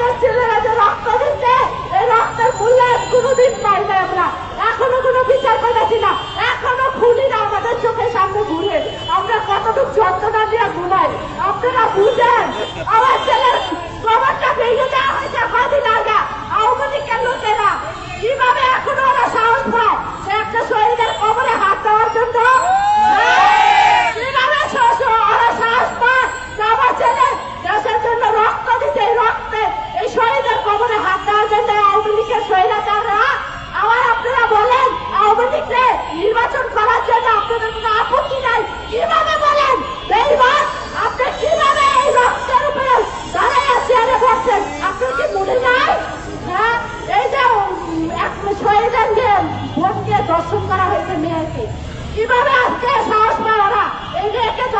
আমাদের ছেলেরা যে রক্ত দিচ্ছে, এই রক্তের মূল্য কোনোদিন পাই না আমরা। এখনও কোনো বিচার পাঠাচ্ছি না এখনও খুনিরা আমাদের চোখের সামনে ঘুরে। আমরা কতটুকু যন্ত্রণা দিয়ে ঘুমাই? আপনারা বুঝেন, আমার ছেলের কবরটা ভেঙে দেওয়া হয়েছে কদিন আগে।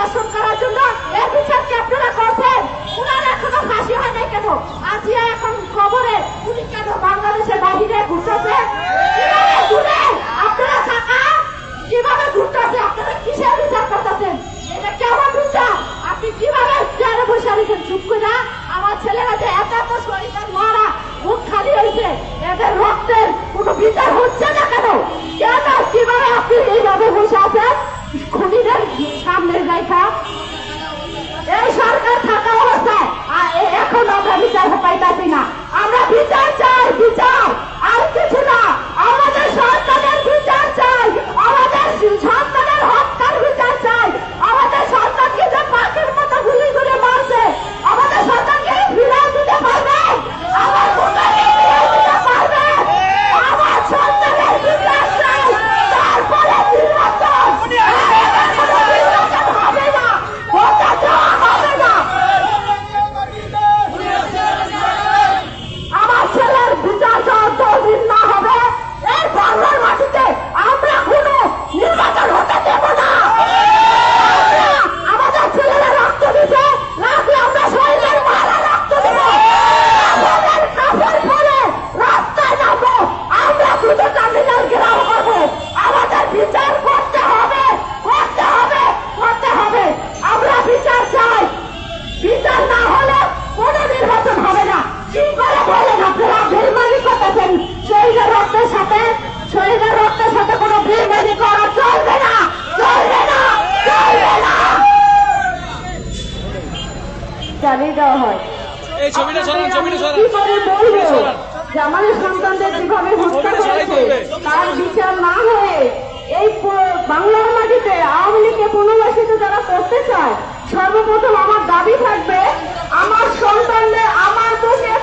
ধর্ষণ করার জন্য এর আপনারা করছেন। উনার এখনও ফাঁসি হয় কেন? আজিয়া এখন কবরে উনি কেন বাংলাদেশের বাহিরে ঘুরতেছে? এটা কেমন আপনি কীভাবে চেয়ারে বসে রেখেন আমার ছেলেরা যে এত এত শরীরের মারা, মুখ খালি হয়েছে। এদের রক্তের কোনো বিচার হচ্ছে না কেন? কেন কীভাবে আপনি এইভাবে বসে আছেন? কথা এই সরকার থাকা অবস্থায় এখন আমরা বিচার পাইতাছি না। জানিয়ে দেওয়া হয়। তার বিচার না হয়ে এই বাংলার মাটিতে যারা করতে চায় সর্বপ্রথম আমার দাবি থাকবে আমার সন্তানদের আমার বুকে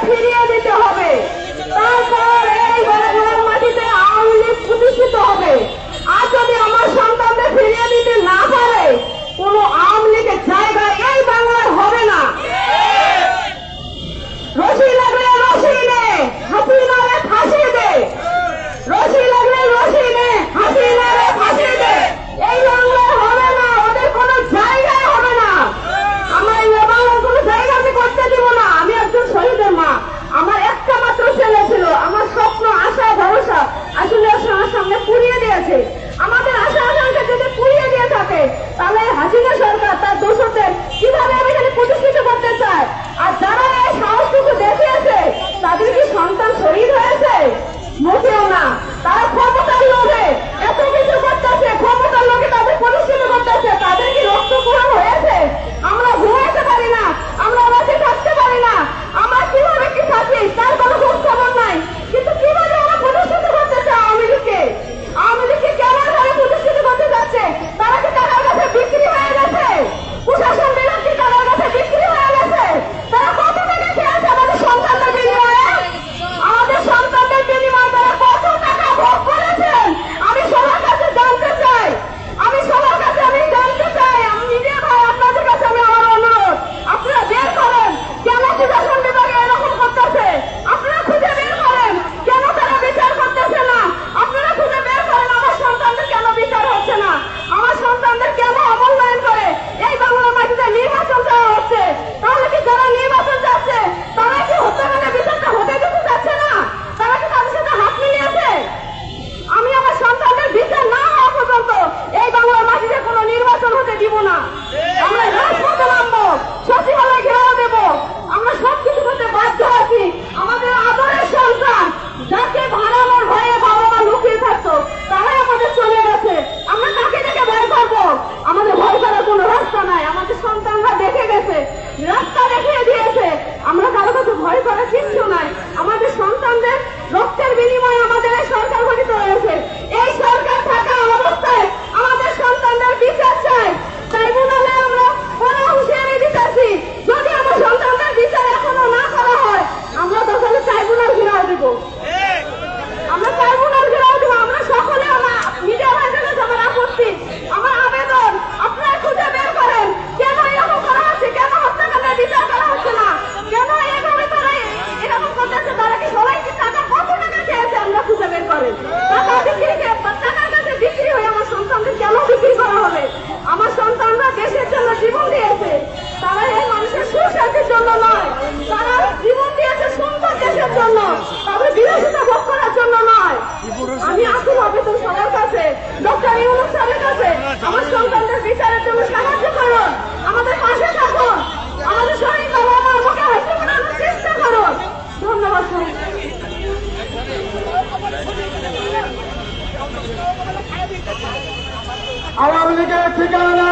আওয়ামী লীগের ঠিকানা।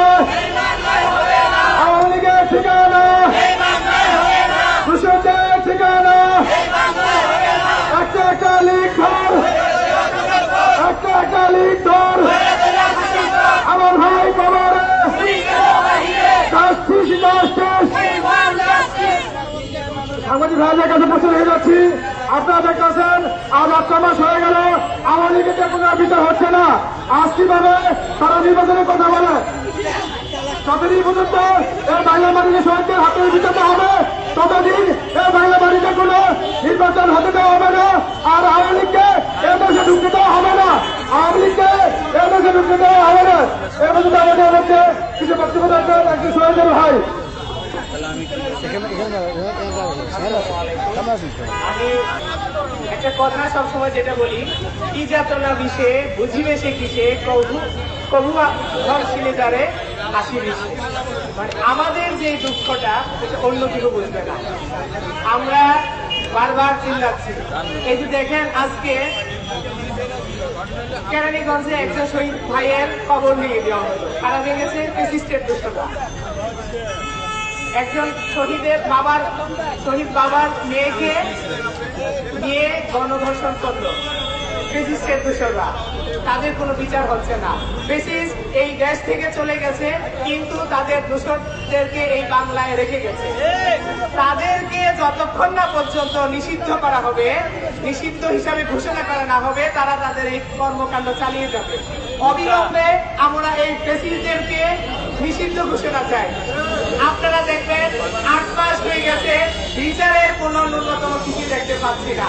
আওয়ামী লীগের ঠিকানা। দূষণের ঠিকানা। একটা একটা লিগ ধর। একটা একটা লিগ ধর। আমার ভাই বাবারে। সাংবাদিক ভাইদের কাছে প্রশ্ন হয়ে যাচ্ছি। আপনারা দেখতেছেন আজ আটটা মাস হয়ে গেল। আওয়ামী লীগের কোনো বিচার হচ্ছে না। আজ কীভাবে তারা নির্বাচনের কথা বলে। যতদিন পর্যন্ত এই বাংলা মাটিকে শহীদদের হাতে বিচারতে হবে। ততদিন এই বাংলা মাটিতে কোনো নির্বাচন হতে দেওয়া হবে না। আর আওয়ামী লীগকে এ দেশে ঢুকতে দেওয়া হবে না। আওয়ামী লীগকে এ দেশে ঢুকতে দেওয়া হবে না। এ পর্যন্ত আমাদের কিছু বক্তব্য একজন শহীদের ভাই। আমি একটা কথা সবসময় যেটা বলি, কি যাতনা বিষে বুঝিবে সে কিসে কবু কবু ধরছিলে যারে হাসি বিষে মানে আমাদের যে দুঃখটা, সেটা অন্য কেউ বুঝবে না। আমরা বারবার চিল্লাচ্ছি। এই যে দেখেন আজকে কেরানীগঞ্জে একজন শহীদ ভাইয়ের খবর নিয়ে দেওয়া হলো। খারাপ হয়ে গেছে দুষ্টতা একজন শহীদের বাবার, শহীদ বাবার মেয়েকে নিয়ে গণধর্ষণ করল। দোষররা। তাদের কোনো বিচার হচ্ছে না। ফেসিস এই দেশ থেকে চলে গেছে, কিন্তু তাদের দোষরদেরকে এই বাংলায় রেখে গেছে। তাদেরকে যতক্ষণ না পর্যন্ত নিষিদ্ধ করা হবে, নিষিদ্ধ হিসাবে ঘোষণা করা না হবে, তারা তাদের এই কর্মকাণ্ড চালিয়ে যাবে। অবিলম্বে আমরা এই ফেসিসদেরকে নিষিদ্ধ ঘোষণা চাই। আপনারা দেখবেন আট মাস হয়ে গেছে, বিচারের কোনো ন্যূনতম কিছু দেখতে পাচ্ছি না।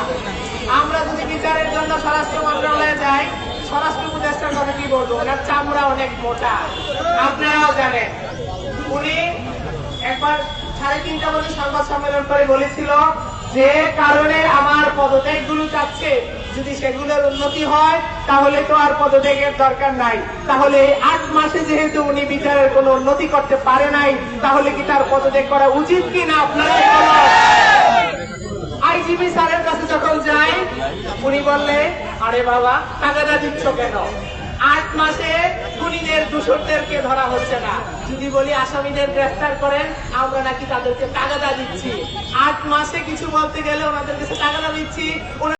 আমরা যদি বিচারের জন্য স্বরাষ্ট্র মন্ত্রণালয়ে যাই, স্বরাষ্ট্র উপদেষ্টার কথা কি বলব? ওনার চামড়া অনেক মোটা। আপনারাও জানেন। উনি একবার সাড়ে তিনটা বছর সংবাদ সম্মেলন করে বলেছিল যে কারণে আমার পদত্যাগগুলো চাচ্ছে যদি সেগুলোর উন্নতি হয় তাহলে তো আর পদত্যাগের দরকার নাই। তাহলে আট মাসে যেহেতু উনি বিচারের কোনো উন্নতি করতে পারে নাই, তাহলে কি তার পদত্যাগ করা উচিত কি না আপনারা আইজিপি স্যারের কাছে যখন যাই, উনি বললে, আরে বাবা টাকাটা দিচ্ছ কেন? আট মাসে খুনিদের দূষণদেরকে ধরা হচ্ছে না। যদি বলি আসামিদের গ্রেফতার করেন, আমরা নাকি তাদেরকে টাকাটা দিচ্ছি। আট মাসে কিছু বলতে গেলে ওনাদের কাছে টাকাটা দিচ্ছি।